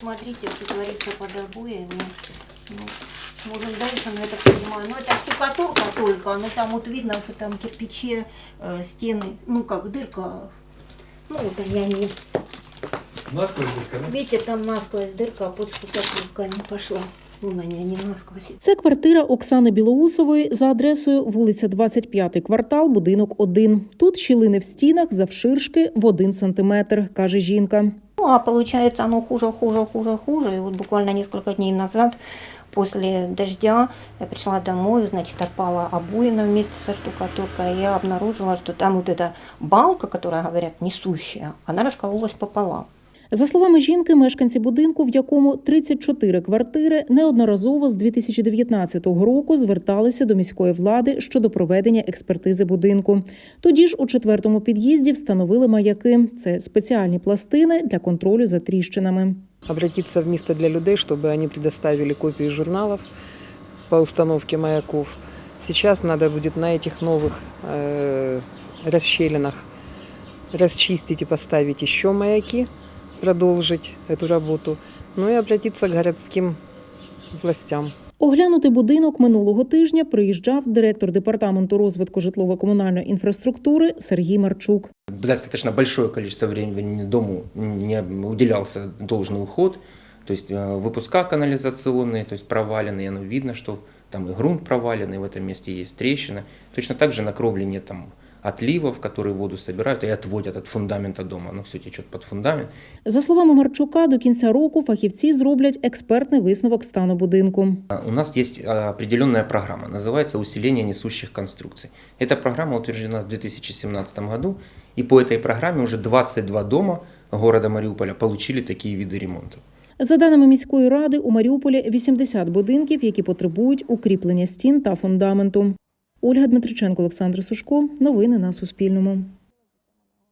Смотрите, что творится под обоями. Ну, может дальше, но я так понимаю. Ну, это штукатурка только, но там вот видно, что там кирпичи, э, стены, ну, как дырка. Ну, вот они, они. Насквозь дырка, да? Видите, там насквозь дырка, а под штукатуркой не пошла. Вон они, они насквозь. Це квартира Оксани Білоусової за адресою вулиця 25 квартал, будинок 1. Тут щілини в стінах завширшки в 1 сантиметр, каже жінка. Ну, а получается оно хуже, хуже, хуже, хуже. И вот буквально несколько дней назад, после дождя, я пришла домой, значит, отпала обоина вместе со штукатуркой, и я обнаружила, что там вот эта балка, которая, говорят, несущая, она раскололась пополам. За словами жінки, мешканці будинку, в якому 34 квартири, неодноразово з 2019 року зверталися до міської влади щодо проведення експертизи будинку. Тоді ж у четвертому під'їзді встановили маяки. Це спеціальні пластини для контролю за тріщинами. обратиться в место для людей, чтобы они предоставили копии журналов по установке маяков. Сейчас надо будет на этих новых э, расщелинах расчистить и поставить еще маяки, продолжить эту работу, ну и обратиться к городским властям. Оглянути будинок минулого тижня приїжджав директор департаменту розвитку житлово-комунальної інфраструктури Сергій Марчук. достаточно большое количество времени дому не уделялся должный уход, то есть э, выпуска канализационные, то есть проваленные, оно видно, что там и грунт проваленный, в этом месте есть трещина. Точно так же на кровле нет там отливов, которые воду собирают и отводят от фундамента дома, оно все течет под фундамент. За словами Марчука, до кінця року фахівці зроблять експертний висновок стану будинку. А, У нас есть а, определенная программа, называется «Усиление несущих конструкций». Эта программа утверждена в 2017 году, и по этой программе уже 22 дома города Мариуполя получили такие виды ремонта. За даними міської ради, у Маріуполі 80 будинків, які потребують укріплення стін та фундаменту. Ольга Дмитриченко, Олександр Сушко. Новини на Суспільному.